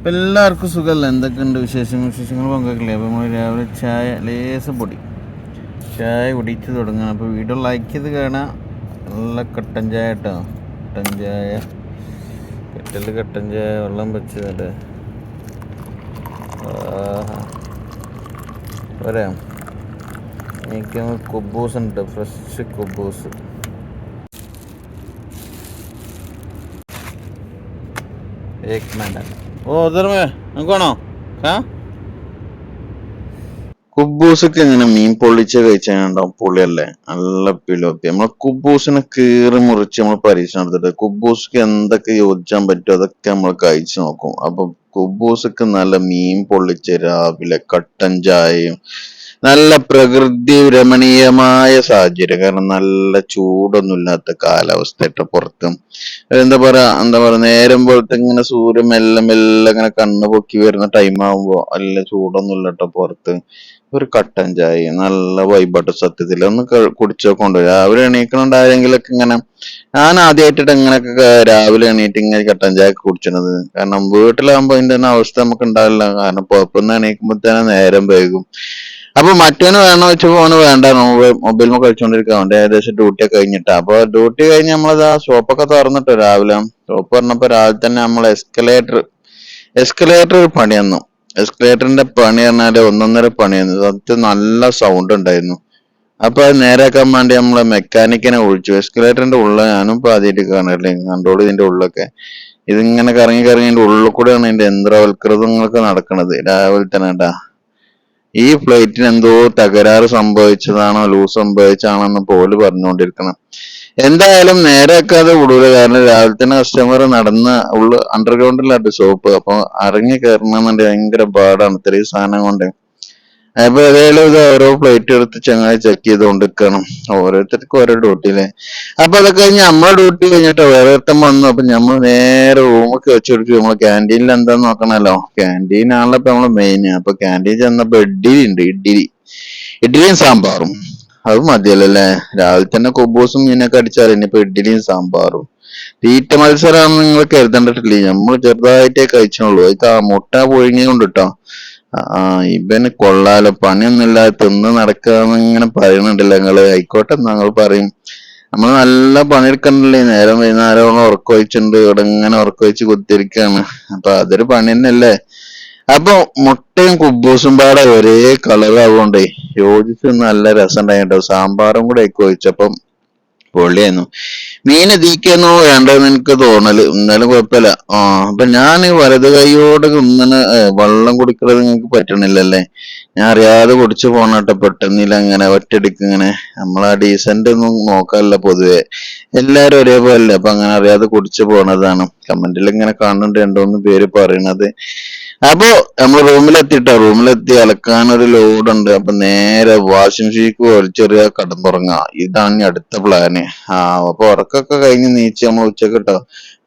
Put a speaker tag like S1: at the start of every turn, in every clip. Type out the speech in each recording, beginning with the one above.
S1: അപ്പം എല്ലാവർക്കും സുഖമല്ല എന്തൊക്കെയുണ്ട് വിശേഷങ്ങൾ വിശേഷങ്ങൾ പങ്കുവെക്കില്ലേ അപ്പോൾ നമ്മൾ രാവിലെ ചായ ലേസം പൊടി ചായ കുടിച്ച് തുടങ്ങണം അപ്പോൾ വീഡിയോ ലൈക്ക് ചെയ്ത് കാണാം നല്ല കട്ടൻ ചായ കേട്ടോ കട്ടൻ ചായ കെറ്റൽ കട്ടൻ ചായ വെള്ളം വെച്ചത് വരാം എനിക്ക് കുബൂസ് ഉണ്ട് ഫ്രഷ് കുബൂസ് एक मिनट ഓ ഉധർ മേ നോക്കണോ ആ കുബൂസൊക്കെ മീൻ പൊള്ളിച്ച് കഴിച്ചാണ്ടാവും പുളിയല്ലേ? നല്ല പിലോപ്പി നമ്മളെ കുബൂസിനെ കീറി മുറിച്ച് നമ്മൾ പരീക്ഷണം എടുത്തിട്ട് കുബൂസ്ക്ക് എന്തൊക്കെ യോജിക്കാൻ പറ്റുമോ അതൊക്കെ നമ്മൾ കഴിച്ചു നോക്കും. അപ്പൊ കുബൂസൊക്കെ നല്ല മീൻ പൊള്ളിച്ച് രാവിലെ കട്ടൻ ചായയും നല്ല പ്രകൃതി രമണീയമായ സാഹചര്യം. കാരണം നല്ല ചൂടൊന്നും ഇല്ലാത്ത കാലാവസ്ഥ പുറത്തും. എന്താ പറയാ എന്താ പറയാ നേരം പോലത്തെ ഇങ്ങനെ സൂര്യൻ മെല്ലെ മെല്ലെ ഇങ്ങനെ കണ്ണു പൊക്കി വരുന്ന ടൈം ആവുമ്പോ നല്ല ചൂടൊന്നും ഇല്ലാട്ട പുറത്ത്. ഒരു കട്ടൻ ചായ നല്ല വൈബാട്ട് സത്യത്തിൽ ഒന്ന് കുടിച്ചോ കൊണ്ടുവരും രാവിലെ എണീക്കണുണ്ട് ആരെങ്കിലൊക്കെ ഇങ്ങനെ ഞാൻ ആദ്യമായിട്ടിട്ട് ഇങ്ങനെയൊക്കെ രാവിലെ എണീറ്റ് ഇങ്ങനെ കട്ടൻ ചായ കുടിച്ചണത്. കാരണം വീട്ടിലാകുമ്പോ ഇതിന്റെ ഒന്നും അവസ്ഥ നമുക്ക് ഉണ്ടാവില്ല. കാരണം പുറത്തുനിന്ന് എണീക്കുമ്പോ തന്നെ നേരം വൈകും. അപ്പൊ മറ്റവന് വേണോ വെച്ചപ്പോ അവന് വേണ്ട മൊബൈൽ കളിച്ചോണ്ടിരിക്കുക അവന്റെ ഏകദേശം ഡ്യൂട്ടി ഒക്കെ കഴിഞ്ഞിട്ടാ. അപ്പൊ ഡ്യൂട്ടി കഴിഞ്ഞ് നമ്മളത് ആ ഷോപ്പൊക്കെ തുറന്നിട്ട് രാവിലെ. ഷോപ്പ് പറഞ്ഞപ്പോ രാവിലെ തന്നെ നമ്മൾ എസ്കലേറ്റർ എസ്കലേറ്റർ ഒരു പണി എസ്കലേറ്ററിന്റെ പണി പറഞ്ഞാൽ ഒന്നൊന്നര പണിയായിരുന്നു സത്യം നല്ല സൗണ്ട് ഉണ്ടായിരുന്നു. അപ്പൊ അത് നേരാക്കാൻ വേണ്ടി നമ്മളെ മെക്കാനിക്കിനെ വിളിച്ചു. എസ്കലേറ്ററിന്റെ ഉള്ള ഞാനും ഇപ്പൊ ആദ്യമായിട്ട് കാണല്ലേ കണ്ടോളൂ ഇതിന്റെ ഉള്ളൊക്കെ ഇതിങ്ങനെ കറങ്ങി കറങ്ങി ഉള്ളിൽ കൂടെയാണ് ഇതിന്റെ യന്ത്രവൽകൃതങ്ങളൊക്കെ നടക്കുന്നത് രാവിലെ തന്നെ ട്ടാ ഈ ഫ്ലൈറ്റിന് എന്തോ തകരാറ് സംഭവിച്ചതാണോ ലൂസ് സംഭവിച്ചതാണോ എന്ന് പോലും പറഞ്ഞുകൊണ്ടിരിക്കണം എന്തായാലും നേരെയാക്കാതെ വിടൂല. കാരണം രാവിലെ തന്നെ കസ്റ്റമർ നടന്ന് ഉള്ള അണ്ടർഗ്രൗണ്ടിലാട്ട് ഷോപ്പ് അപ്പൊ ഇറങ്ങി കയറണമെന്നുണ്ടെങ്കിൽ ഭയങ്കര പാടാണ്. ഇത്രയും സാധനം കൊണ്ട്. അപ്പൊ ഏതായാലും ഇത് ഓരോ പ്ലേറ്റ് എടുത്ത് ചങ്ങായി ചെക്ക് ചെയ്തുകൊണ്ടിരിക്കണം ഓരോരുത്തർക്കും ഓരോ ഡ്യൂട്ടി അല്ലേ അപ്പൊ അതൊക്കെ കഴിഞ്ഞ് നമ്മളെ ഡ്യൂട്ടി കഴിഞ്ഞിട്ട് വേറെ ഒരുത്തം വന്നു. അപ്പൊ നമ്മൾ നേരെ റൂമൊക്കെ വെച്ചെടുത്തു നമ്മളെ ക്യാന്റീനിൽ എന്താന്ന് നോക്കണല്ലോ. ക്യാന്റീൻ ആണല്ലോ ഇപ്പൊ നമ്മളെ മെയിൻ അപ്പൊ ക്യാന്റീൻ ചെന്നപ്പോ ഇഡ്ഡലി ഉണ്ട് ഇഡ്ഡലി. ഇഡ്ഡലിയും സാമ്പാറും. അത് മതിയല്ലോ രാവിലെ തന്നെ കുബൂസും മീനൊക്കെ അടിച്ചാൽ ഇനിയിപ്പോ ഇഡ്ഡലിയും സാമ്പാറും. തീറ്റ മത്സരമാണെന്ന് നിങ്ങൾ കരുതണ്ടിട്ടില്ലേ. നമ്മൾ ചെറുതായിട്ടേ കഴിച്ചുള്ളൂ. അത് മുട്ട മുട്ട പുഴുങ്ങി കൊണ്ടിട്ടോ ആ ഇവന് കൊള്ളാലോ. പണിയൊന്നുമില്ല തിന്ന് നടക്കാന്ന് ഇങ്ങനെ പറയുന്നുണ്ടല്ലോ ഞങ്ങൾ ആയിക്കോട്ടെ ഞങ്ങൾ പറയും. നമ്മൾ നല്ല പണിയെടുക്കണ്ടല്ലേ. നേരം വൈകുന്നേരം ഉറക്കൊഴിച്ചിട്ടുണ്ട് ഇവിടെ ഇങ്ങനെ ഉറക്കൊഴിച്ച് കുത്തിരിക്കാണ് അപ്പൊ അതൊരു പണി തന്നെയല്ലേ. അപ്പൊ മുട്ടയും കുബൂസും പാടെ ഒരേ കളറാവുകൊണ്ടേ യോജിച്ച് നല്ല രസം ഉണ്ടായിട്ടോ സാമ്പാറും കൂടെ ഒക്കെ ഒഴിച്ചപ്പം പൊള്ളിയായിരുന്നു. മീൻ എത്തിക്കുന്നോ വേണ്ടെന്ന് എനിക്ക് തോന്നൽ. എന്നാലും കുഴപ്പമില്ല. ആ അപ്പൊ ഞാൻ വലത് കൈയോട് ഇങ്ങനെ വെള്ളം കുടിക്കുന്നത് നിങ്ങൾക്ക് പറ്റണില്ലല്ലേ? ഞാൻ അറിയാതെ കുടിച്ചു പോണട്ടെ പെട്ടെന്നില്ല ഇങ്ങനെ ഒറ്റടിക്ക് ഇങ്ങനെ. നമ്മളാ ഡീസന്റ് ഒന്നും നോക്കാറില്ല പൊതുവെ. എല്ലാരും ഒരേപോലെ അപ്പൊ അങ്ങനെ അറിയാതെ കുടിച്ചു പോണതാണ്. കമന്റിൽ ഇങ്ങനെ കാണുന്നുണ്ട് രണ്ടോന്ന് പേര് പറയണത്. അപ്പൊ നമ്മൾ റൂമിലെത്തിട്ടോ? റൂമിലെത്തി അലക്കാൻ ഒരു ലോഡ് ഉണ്ട്. അപ്പൊ നേരെ വാഷിംഗ് മെഷീനിക്ക് വലിച്ചെറിയ കടന്നുറങ്ങാ ഇതാണ് ഇനി അടുത്ത പ്ലാന് ആ അപ്പൊ ഉറക്കൊക്കെ കഴിഞ്ഞ് നീച്ച് നമ്മൾ ഉച്ചയ്ക്ക് ഇട്ടോ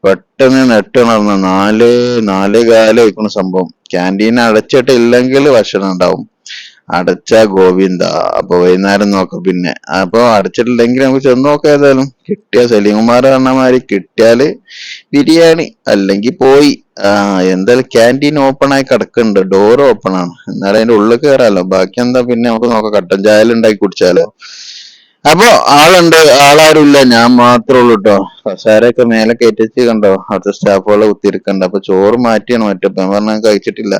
S1: പെട്ടെന്ന് നെട്ടുണർന്ന് നാല് നാല് കാലം വയ്ക്കുന്ന സംഭവം. ക്യാന്റീൻ അടച്ചിട്ടില്ലെങ്കിൽ ഭക്ഷണം ഉണ്ടാവും. അടച്ച ഗോവിന്ദ. അപ്പൊ വൈകുന്നേരം നോക്ക പിന്നെ. അപ്പൊ അടച്ചിട്ടില്ലെങ്കിൽ നമുക്ക് ചെന്ന് നോക്കാം ഏതായാലും. കിട്ടിയ സലീംകുമാർ പറഞ്ഞ മാതിരി കിട്ടിയാൽ ബിരിയാണി അല്ലെങ്കിൽ പോയി. ആ എന്തായാലും ക്യാന്റീൻ ഓപ്പൺ ആയി കിടക്കുന്നുണ്ട്. ഡോർ ഓപ്പൺ ആണ്. എന്നാലും അതിന്റെ ഉള്ളിൽ കയറാലോ ബാക്കി എന്താ പിന്നെ നമുക്ക് നോക്കാം. കട്ടൻ ചായൽ ഉണ്ടാക്കി കുടിച്ചാലോ. അപ്പൊ ആളുണ്ട്. ആളാരും ഇല്ല ഞാൻ മാത്രമേ ഉള്ളൂ കേട്ടോ സാരൊക്കെ മേലെ കയറ്റിച്ച് കണ്ടോ? അടുത്ത സ്റ്റാഫുകളെ കുത്തിയിരിക്കണ്ട. അപ്പൊ ചോറ് മാറ്റിയാണ്. മറ്റപ്പം പറഞ്ഞാൽ കഴിച്ചിട്ടില്ല.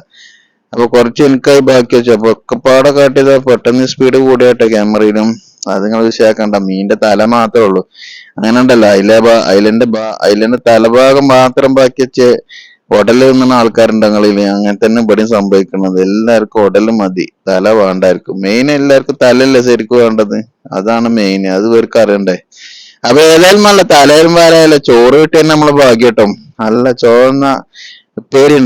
S1: അപ്പൊ കുറച്ച് എനിക്കായി ബാക്കി വെച്ചു അപ്പൊ ഒക്കെ പാടെ കാട്ടിയത് പെട്ടെന്ന് സ്പീഡ് കൂടിയാട്ടെ ക്യാമറയിലും അത് നിങ്ങൾ വിഷയാക്കണ്ട. മീന്റെ തല മാത്രമേ ഉള്ളൂ. അങ്ങനെ ഉണ്ടല്ലോ. അതിലെ അതിലെ അതിലെ തലഭാഗം മാത്രം ബാക്കി വെച്ച് ഹോട്ടലിൽ നിന്ന ആൾക്കാരുണ്ട് ഞങ്ങളിൽ അങ്ങനെ തന്നെ ഇവിടെയും സംഭവിക്കുന്നത്. എല്ലാവർക്കും ഉടൽ മതി. തല വേണ്ടായിരിക്കും. മെയിൻ എല്ലാവർക്കും തലല്ലേ ശരിക്കും വേണ്ടത്? അതാണ് മെയിൻ അത് ഇവർക്ക് അറിയണ്ടേ. അപ്പൊ ഏതായാലും നല്ല തലയിലും വാരായാലും ചോറ് കിട്ടിയ നമ്മളെ ഭാഗ്യം കേട്ടോ നല്ല ചോന്ന ഉപ്പേരി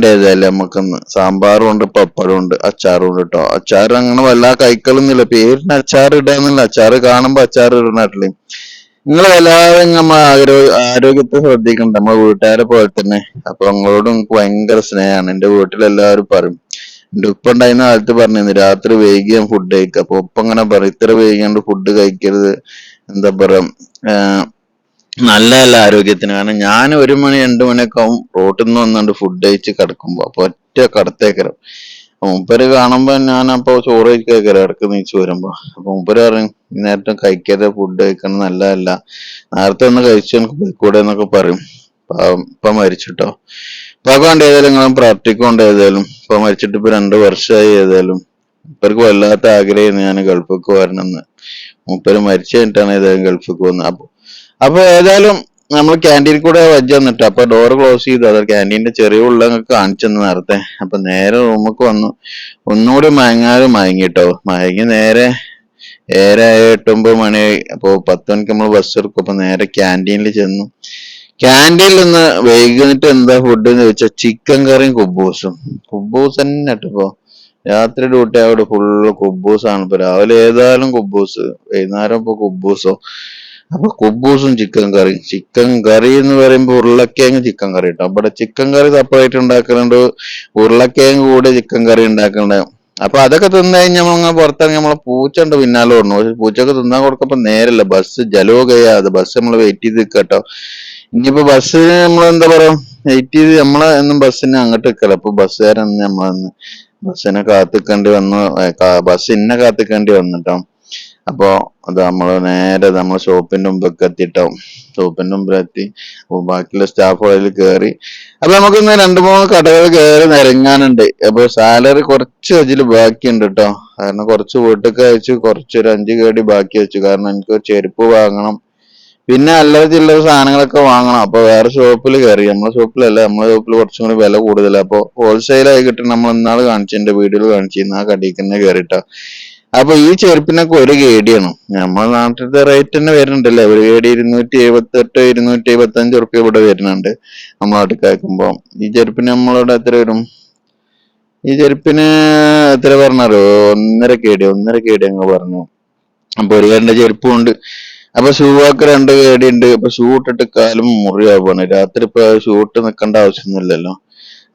S1: നമുക്കൊന്ന് സാമ്പാറും ഉണ്ട് പപ്പടം ഉണ്ട് അച്ചാറും ഉണ്ട് കേട്ടോ അച്ചാർ അങ്ങനെ വല്ലാ കഴിക്കലൊന്നുമില്ല. പേരിന് അച്ചാർ ഇടാന്നില്ല അച്ചാർ കാണുമ്പോ അച്ചാർ ഇടണാട്ടിൽ നിങ്ങൾ എല്ലാവരും നമ്മ ആരോ- ആരോഗ്യത്തെ ശ്രദ്ധിക്കണ്ട. നമ്മളെ വീട്ടുകാരെ പോലെ തന്നെ. അപ്പൊ നിങ്ങളോട് എനിക്ക് ഭയങ്കര സ്നേഹമാണ്. എന്റെ വീട്ടിലെല്ലാവരും പറയും. എന്റെ ഉപ്പ ഉണ്ടായിരുന്ന കാലത്ത് പറഞ്ഞിരുന്നു രാത്രി വൈകി ഞാൻ ഫുഡ് കഴിക്കുക അപ്പൊ ഉപ്പ ഇങ്ങനെ പറയും ഇത്ര വൈകിയാണ്ട് ഫുഡ് കഴിക്കരുത്. എന്താ പറയാ നല്ലതല്ല ആരോഗ്യത്തിന്. കാരണം ഞാൻ ഒരു മണി രണ്ടു മണിയൊക്കെ ആവും റോട്ടിൽ നിന്ന് വന്നുകൊണ്ട് ഫുഡ് കഴിച്ച് കിടക്കുമ്പോ. അപ്പൊ ഒറ്റ കടത്തേക്കരം. മൂപ്പര് കാണുമ്പോ ഞാൻ അപ്പൊ ചോറ് കഴിക്കാൻ ഇടയ്ക്ക് നീച്ചു വരുമ്പോ. അപ്പൊ മൂപ്പര് പറയും നേരത്തെ കഴിക്കാതെ ഫുഡ് കഴിക്കണം നല്ലതല്ല. നേരത്തെ ഒന്ന് കഴിച്ചു എനിക്ക് കൂടെ എന്നൊക്കെ പറയും. ഇപ്പൊ മരിച്ചിട്ടോ. ഇപ്പൊ കൊണ്ട് ഏതായാലും നിങ്ങളും പ്രാർത്ഥിക്കൊണ്ട് ഏതായാലും ഇപ്പൊ മരിച്ചിട്ട് ഇപ്പൊ രണ്ടു വർഷമായി ഏതായാലും ഇപ്പർക്ക് വല്ലാത്ത ആഗ്രഹമായിരുന്നു ഞാൻ ഗൾഫിക്ക് വരണമെന്ന്. മൂപ്പര് മരിച്ചു കഴിഞ്ഞിട്ടാണ് ഏതായാലും ഗൾഫിക്ക് വന്നത്. അപ്പൊ അപ്പൊ ഏതായാലും നമ്മൾ ക്യാന്റീനിൽ കൂടെ വെജ് വന്നിട്ട് അപ്പൊ ഡോർ ക്ലോസ് ചെയ്തു. അത് ക്യാന്റീന്റെ ചെറിയ ഉള്ള കാണിച്ചു തന്നു നേരത്തെ. അപ്പൊ നേരെ റൂമൊക്കെ വന്നു. ഒന്നുകൂടി മയങ്ങാതെ മയങ്ങിട്ടോ മയങ്ങി നേരെ ഏറെ എട്ടൊമ്പത് മണി അപ്പൊ പത്ത് മണിക്ക് നമ്മൾ ബസ് എടുക്കും. അപ്പൊ നേരെ ക്യാന്റീനിൽ ചെന്നു. ക്യാന്റീനിൽ നിന്ന് വൈകുന്നിട്ട് എന്താ ഫുഡ് എന്ന് ചോദിച്ചാൽ ചിക്കൻ കറിയും കുബൂസും. കുബൂസ് തന്നെ ഇപ്പൊ. രാത്രി ഡ്യൂട്ടി അവിടെ ഫുള്ള് കുബൂസാണ്. ഇപ്പൊ രാവിലെ ഏതായാലും കുബൂസ് വൈകുന്നേരം ഇപ്പൊ കുബൂസോ. അപ്പൊ കുബൂസും ചിക്കൻ കറി. ചിക്കൻ കറി എന്ന് പറയുമ്പോൾ ഉരുളക്കിഴങ്ങ് ചിക്കൻ കറി കേട്ടോ അവിടെ ചിക്കൻ കറി സെപ്പറേറ്റ് ഉണ്ടാക്കുന്നുണ്ട് ഉരുളക്കിഴങ്ങ് കൂടെ ചിക്കൻ കറി ഉണ്ടാക്കുന്നുണ്ട് അപ്പൊ അതൊക്കെ തിന്നു കഴിഞ്ഞാൽ നമ്മൾ പുറത്തിറങ്ങി നമ്മളെ പൂച്ച ഉണ്ട് പിന്നാലെ ഓടണം പക്ഷെ പൂച്ചക്ക് തിന്നാൻ കൊടുക്കപ്പോ നേരല്ല. ബസ് ജലോ കഴിയാതെ ബസ് നമ്മൾ വെയിറ്റ് ചെയ്ത് നിൽക്കട്ടോ ഇനിയിപ്പോ ബസ് നമ്മൾ എന്താ പറയാ? വെയിറ്റ് ചെയ്ത് നമ്മളെ എന്നും ബസ്സിന് അങ്ങോട്ട് നിൽക്കല അപ്പൊ ബസ്സുകാരൊന്നും നമ്മളന്ന് ബസ്സിനെ കാത്തിക്കേണ്ടി വന്നു ബസ് ഇന്നെ കാത്തിക്കേണ്ടി വന്നിട്ടോ. അപ്പൊ അത് നമ്മൾ നേരെ നമ്മൾ ഷോപ്പിന്റെ മുമ്പൊക്കെ എത്തിട്ടോ. ഷോപ്പിന്റെ മുമ്പിലെത്തി. അപ്പൊ ബാക്കിയുള്ള സ്റ്റാഫ് അതിൽ കയറി അപ്പൊ നമുക്ക് ഇന്ന് രണ്ട് മൂന്ന് കടകൾ കയറി നിരങ്ങാനുണ്ട്. അപ്പൊ സാലറി കുറച്ച് അതിൽ ബാക്കിയുണ്ട് കേട്ടോ കാരണം കുറച്ച് വീട്ടൊക്കെ അയച്ചു കുറച്ച് ഒരു അഞ്ച് കേടി ബാക്കി വെച്ചു. കാരണം എനിക്ക് ചെരുപ്പ് വാങ്ങണം. പിന്നെ അല്ലറ ചില്ലറ സാധനങ്ങളൊക്കെ വാങ്ങണം. അപ്പൊ വേറെ ഷോപ്പിൽ കയറി നമ്മളെ ഷോപ്പിലല്ല നമ്മളെ ഷോപ്പിൽ കുറച്ചും കൂടി വില കൂടുതലാണ് അപ്പൊ ഹോൾസെയിലായി കിട്ടും നമ്മൾ ഇന്നാൾ കാണിച്ചു എന്റെ വീഡിയോയിൽ കാണിച്ചു ആ കടയിൽ തന്നെ കയറിട്ടോ അപ്പൊ ഈ ചെരുപ്പിനൊക്കെ ഒരു കേടിയാണ് നമ്മുടെ നാട്ടിലത്തെ റേറ്റ് തന്നെ വരുന്നുണ്ടല്ലേ? ഒരു കേടി ഇരുന്നൂറ്റി എഴുപത്തി എട്ട് ഇരുന്നൂറ്റി എഴുപത്തി അഞ്ച് ഉറുപ്പ്യ ഇവിടെ വരുന്നുണ്ട് നമ്മളെ നാട്ടിൽ ഈ ചെരുപ്പിന് നമ്മളവിടെ എത്ര വരും? ഈ ചെരുപ്പിന് എത്ര പറഞ്ഞാലോ ഒന്നര കേടി ഒന്നര കേടി അങ്ങ് പറഞ്ഞു. അപ്പൊ ഒരു രണ്ട് ചെരുപ്പും ഉണ്ട്. അപ്പൊ ഷൂ ഒക്കെ രണ്ട് കേടി ഉണ്ട്. അപ്പൊ ഷൂ ഇട്ടിട്ട് കാലും മുറിയാവാണ് രാത്രി ഇപ്പൊ ഷൂ ഇട്ട് നിൽക്കേണ്ട ആവശ്യമൊന്നുമില്ലല്ലോ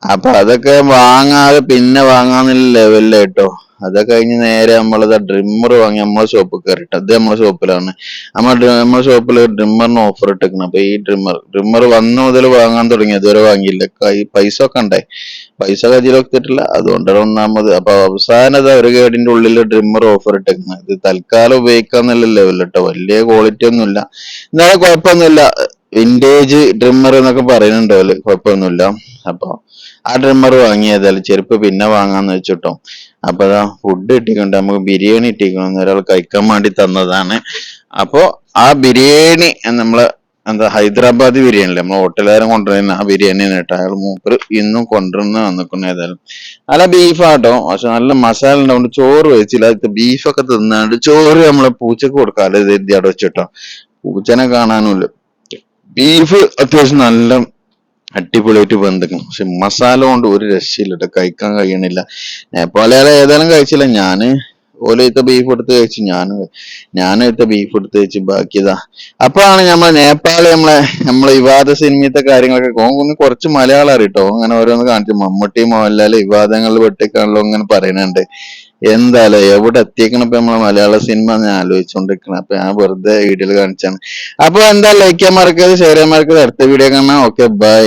S1: അപ്പൊ അതൊക്കെ വാങ്ങാതെ പിന്നെ വാങ്ങാന്നുള്ള ലെവലിലായിട്ടോ അതൊക്കെ കഴിഞ്ഞ് നേരെ നമ്മളത് ഡ്രിമ്മർ വാങ്ങി നമ്മളെ ഷോപ്പിൽ കയറിയിട്ട് അത് നമ്മളെ ഷോപ്പിലാണ് നമ്മൾ നമ്മളെ ഷോപ്പിൽ ഡ്രിമ്മറിന് ഓഫർ ഇട്ടേക്കണം. അപ്പൊ ഈ ഡ്രിമ്മർ ഡ്രിമ്മർ വന്ന മുതൽ വാങ്ങാൻ തുടങ്ങി. ഇതുവരെ വാങ്ങിയില്ല. പൈസ ഒക്കെ ഉണ്ടായി പൈസ കയ്യിലൊക്കിട്ടില്ല അതുകൊണ്ടാണ് ഒന്നാമത്. അപ്പൊ അവസാനം അത് ഒരു ഗേഡിന്റെ ഉള്ളിൽ ഡ്രിമ്മർ ഓഫർ ഇട്ടേക്കുന്നത് ഇത് തൽക്കാലം ഉപയോഗിക്കാന്നുള്ള ലെവൽ കേട്ടോ വലിയ ക്വാളിറ്റി ഒന്നുമില്ല എന്നാലും കുഴപ്പമൊന്നുമില്ല വിന്റേജ് ഡ്രിമ്മർ എന്നൊക്കെ പറയുന്നുണ്ടോ കുഴപ്പമൊന്നുമില്ല അപ്പൊ ആ ഡ്രിമ്മർ വാങ്ങിയതായാലും ചെരുപ്പ് പിന്നെ വാങ്ങാന്ന് വെച്ചിട്ടോ. അപ്പൊ അതാ ഫുഡ് ഇട്ടിക്കൊണ്ട് നമുക്ക് ബിരിയാണി ഇട്ടിക്കണം ഒരാൾ കഴിക്കാൻ വേണ്ടി തന്നതാണ്. അപ്പോൾ ആ ബിരിയാണി നമ്മൾ എന്താ ഹൈദരാബാദ് ബിരിയാണി നമ്മൾ ഹോട്ടലുകാരും കൊണ്ടുവരുന്ന ആ ബിരിയാണി കേട്ടോ. അയാൾ മൂപ്പർ ഇന്നും കൊണ്ടുവരുന്ന വന്നിക്കുന്നു ഏതായാലും. നല്ല ബീഫാട്ടോ പക്ഷെ നല്ല മസാല ഉണ്ടാവും ചോറ് വെച്ചില്ല. ബീഫൊക്കെ തിന്നാണ്ട് ചോറ് നമ്മളെ പൂച്ചക്ക് കൊടുക്കാല്ലേ ഇത് അവിടെ വെച്ചിട്ടോ പൂച്ചനെ കാണാനുമില്ല ബീഫ് അത്യാവശ്യം നല്ല അടിപൊളിയായിട്ട് വെന്തിക്കണം. പക്ഷെ മസാല കൊണ്ട് ഒരു രക്ഷയില്ല കഴിക്കാൻ കഴിയണില്ല. നേപ്പാളികളെ ഏതായാലും കഴിച്ചില്ല. ഞാൻ ഓലത്തെ ബീഫ് എടുത്ത് കഴിച്ചു. ഞാൻ ഞാനത്തെ ബീഫ് എടുത്ത് കഴിച്ചു. ബാക്കിയതാ. അപ്പോഴാണ് നമ്മളെ നേപ്പാളി നമ്മളെ നമ്മളെ വിവാദ സിനിമത്തെ കാര്യങ്ങളൊക്കെ ഓന് കുറച്ച് മലയാളം അറിയട്ടോ. അങ്ങനെ ഓരോന്ന് കാണിച്ചു. മമ്മൂട്ടി മോഹൻലാൽ വിവാദങ്ങളിൽ വെട്ടിക്കാണല്ലോ അങ്ങനെ പറയുന്നുണ്ട് എന്തായാലും എവിടെ എത്തിയേക്കണം ഇപ്പൊ നമ്മളെ മലയാള സിനിമ ഞാൻ ആലോചിച്ചോണ്ടിരിക്കണം. അപ്പൊ ഞാൻ വെറുതെ വീഡിയോയിൽ കാണിച്ചാണ് അപ്പൊ എന്താ ലൈക്ക് ചെയ്യാൻ മറക്കരുത് ഷെയർ ചെയ്യാൻ മറക്കരുത്. അടുത്ത വീഡിയോ കാണാം. Okay bye